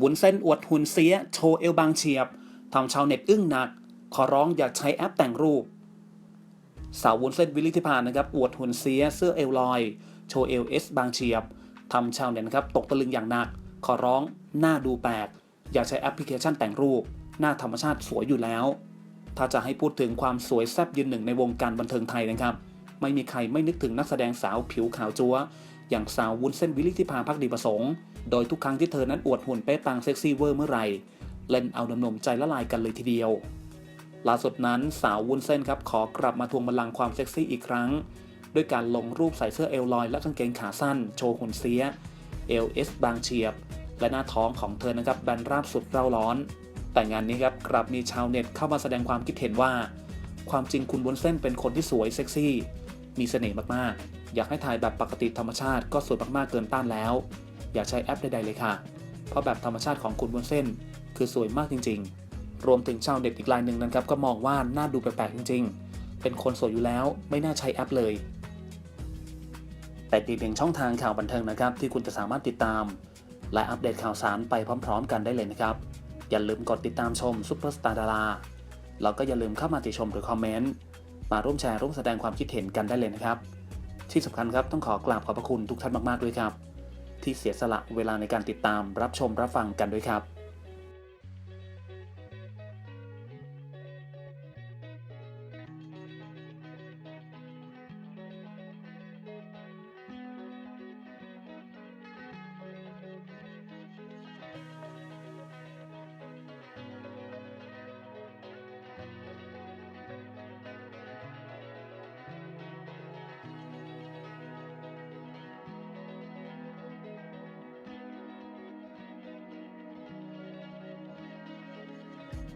วุ้นเส้นอวดหุ่นเสีย โชว์เอวบางเฉียบทำชาวเน็ตอึ้งหนัก ขอร้องอยากใช้แอปแต่งรูป สาววุ้นเส้นวิลิธิพานนะครับ อวดหุ่นเสียเสื้อเอวลอย โชว์เอลเอสบางเฉียบทำชาวเน็ตนะครับตกตะลึงอย่างหนัก ขอร้องหน้าดูแปลก อยากใช้แอปพลิเคชันแต่งรูป หน้าธรรมชาติสวยอยู่แล้ว ถ้าจะให้พูดถึงความสวยแซ่บยืนหนึ่งในวงการบันเทิงไทยนะครับ ไม่มีใครไม่นึกถึงนักแสดงสาวผิวขาวจัว อย่างสาววุ้นเส้นวิลลิธิพาพักดีประสงค์ โดยทุกครั้งที่เธอนั้นอวดหุ่นเป๊ะปังเซ็กซี่เวอร์เมื่อไหร่เล่นเอาหนุ่มใจละลายกันเลยทีเดียว ล่าสุดนั้นสาววุ้นเส้นครับขอกลับมาทวงบัลลังก์ความเซ็กซี่อีกครั้ง ด้วยการลงรูปใส่เสื้อเอลลอยและกางเกงขาสั้น โชว์หุ่นเสียเอลเอสบางเฉียบ และหน้าท้องของเธอนะครับแบนราบสุดเร่าร้อน แต่งานนี้ครับกลับมีชาวเน็ตเข้ามาแสดงความคิดเห็นว่า ความจริงคุณวุ้นเส้นเป็นคนที่สวยเซ็กซี่ มีเสน่ห์มากๆ อยากให้ถ่ายแบบปกติธรรมชาติก็สวยมากๆเกินต้านแล้ว อยากใช้แอปใดๆเลยค่ะ เพราะแบบธรรมชาติของคุณวุ้นเส้น คือสวยมากจริง ๆ รวมถึงชาวเน็ตอีกรายหนึ่งนะครับก็มองว่าน่าดูแปลกๆจริง ๆ เป็นคนสวยอยู่แล้วไม่น่าใช้แอปเลย แต่อีกหนึ่งช่องทางข่าวบันเทิงนะครับ ที่คุณจะสามารถติดตาม และอัปเดตข่าวสารไปพร้อม ๆ กันได้เลยนะครับ อย่าลืมกดติดตามชมซุปเปอร์สตาร์ดาราแล้วก็อย่าลืมเข้ามาติชมหรือคอมเมนต์ มาร่วมแชร์ร่วมแสดงความคิดเห็นกันได้เลยนะครับ ที่สำคัญครับต้องขอกราบขอบพระคุณทุกท่านมากๆด้วยครับ ที่เสียสละเวลาในการติดตามรับชมรับฟังกันด้วยครับ「